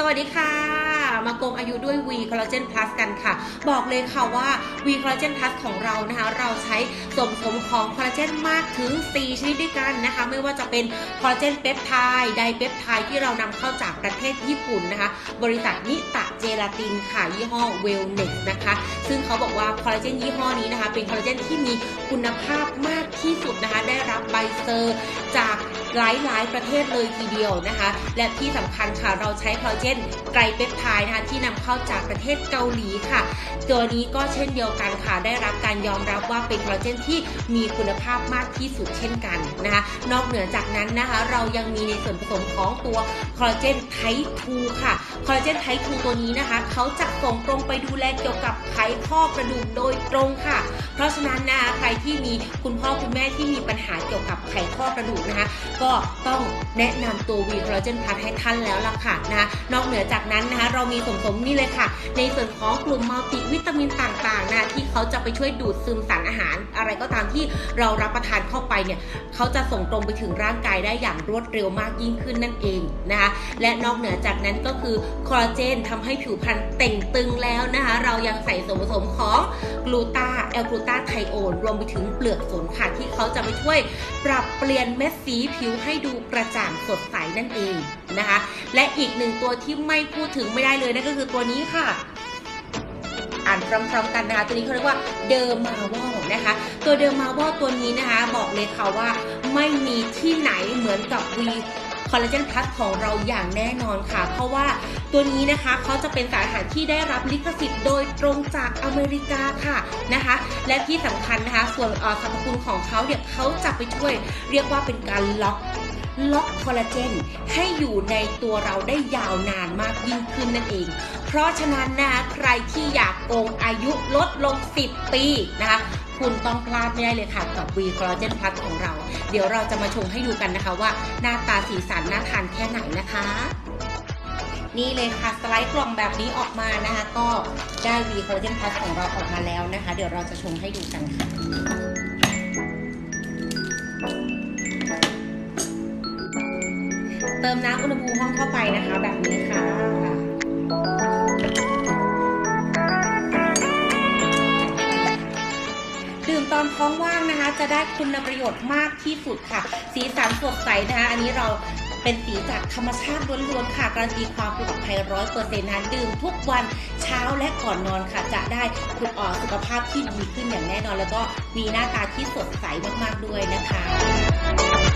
สวัสดีค่ะ มาโกงอายุด้วย V Collagen Plus กันค่ะ บอกเลยค่ะว่า V Collagen Plus ของเรานะคะ เราใช้ส่วนผสมของคอลลาเจนมากถึง 4 ชนิดด้วยกันนะคะ ไม่ว่าจะเป็นคอลลาเจนเปปไทด์ไดเปปไทด์ที่เรานำเข้าจากประเทศญี่ปุ่นนะคะ บริษัทนิตะ เจลาตินค่ะยี่ห้อ Wellness นะคะ ซึ่งเขาบอกว่าคอลลาเจนยี่ห้อนี้นะคะ เป็นคอลลาเจนที่มีคุณภาพมากที่สุดนะคะ ได้รับใบเซอร์จากหลายๆ ประเทศเลยทีเดียวนะคะ และที่สำคัญค่ะเราใช้คอลลาเจนไกลเปปไทด์นะคะที่นำเข้าจากประเทศเกาหลีค่ะ ตัวนี้ก็เช่นเดียวกันค่ะ ได้รับการยอมรับว่าเป็นคอลลาเจนที่มีคุณภาพมากที่สุดเช่นกันนะคะ นอกเหนือจากนั้นนะคะ เรายังมีในส่วนผสมของตัวคอลลาเจนไททูค่ะ คอลลาเจนไททูตัวนี้นะคะ เขาจะส่งตรงไปดูแลเกี่ยวกับไขข้อกระดูกโดยตรงค่ะ เพราะฉะนั้นนะคะใครที่มีคุณพ่อคุณแม่ที่มีปัญหาเกี่ยวกับไขข้อกระดูกนะคะ ก็ต้องแนะนำตัววีคอลลาเจนพลัสให้ท่านแล้วล่ะค่ะนะคะนอกเหนือจากนั้นนะคะ เรามีส่วนผสมนี่เลยค่ะ ในส่วนของกลุ่มมัลติวิตามินต่างๆนะะที่เขาจะไปช่วยดูดซึมสารอาหาร อะไรก็ตามที่เรารับประทานเข้าไปเนี่ยเขาจะส่งตรงไปถึงร่างกายได้อย่างรวดเร็วมากยิ่งขึ้นนั่นเองนะคะและนอกเหนือจากนั้นก็คือคอลลาเจนทำให้ผิวพรรณเต่งตึงแล้วนะคะ เรายังใส่ส่วนผสมของกลูตาแอลกลูตาไทโอนรวมไปถึงเปลือกสนค่ะ ที่เขาจะไปช่วยปรับเปลี่ยนเม็ดสีผิวให้ดูกระจ่างสดใสนั่นเองนะคะ และอีกหนึ่งตัวที่ไม่พูดถึงไม่ได้เลยนั่นก็คือตัวนี้ค่ะอ่านพร้อมๆกันนะคะ ตัวนี้เขาเรียกว่าเดอร์มาวอลนะคะ ตัวเดอร์มาวอลตัวนี้นะคะ บอกเลยค่ะว่าไม่มีที่ไหนเหมือนกับวี คอลลาเจนพลัสของเราอย่างแน่นอนค่ะ เพราะว่าตัวนี้นะคะเขาจะเป็นสารอาหารที่ได้รับลิขสิทธิ์โดยตรงจากอเมริกาค่ะนะคะ และที่สำคัญนะคะ ส่วนสรรพคุณของเขาเนี่ยเขาจะไปช่วยเรียกว่าเป็นการล็อกล็อกคอลลาเจนให้อยู่ในตัวเราได้ยาวนานมากยิ่งขึ้นนั่นเอง เพราะฉะนั้นนะคะใครที่อยากโกงอายุลดลง 10 ปีนะคะ คุณต้องพลาดไม่ได้เลยค่ะกับวีคอลลาเจนพลัสของเรา เดี๋ยวเราจะมาชมให้ดูกันนะคะว่า หน้าตาสีสันน่าทานแค่ไหนนะคะ นี่เลยค่ะสไลด์กล่องแบบนี้ออกมานะคะ ก็ได้วีคอลลาเจนพลัสของเราออกมาแล้วนะคะ เดี๋ยวเราจะชมให้ดูกันค่ะเติมน้ำอุณหภูมิห้องเข้าไปนะคะ แบบนี้ค่ะ อนท้องว่างนะคะ จะได้คุณประโยชน์มากที่สุดค่ะ สีสันสดใสนะคะ อันนี้เราเป็นสีจากธรรมชาติล้วนๆค่ะ การันตีความปลอดภัยร้อยเปอร์เซ็นต์นะคะดื่มทุกวันเช้าและก่อนนอนค่ะ จะได้คุณอ่อสุขภาพที่ดีขึ้นอย่างแน่นอน แล้วก็มีหน้าตาที่สดใสมากๆด้วยนะคะ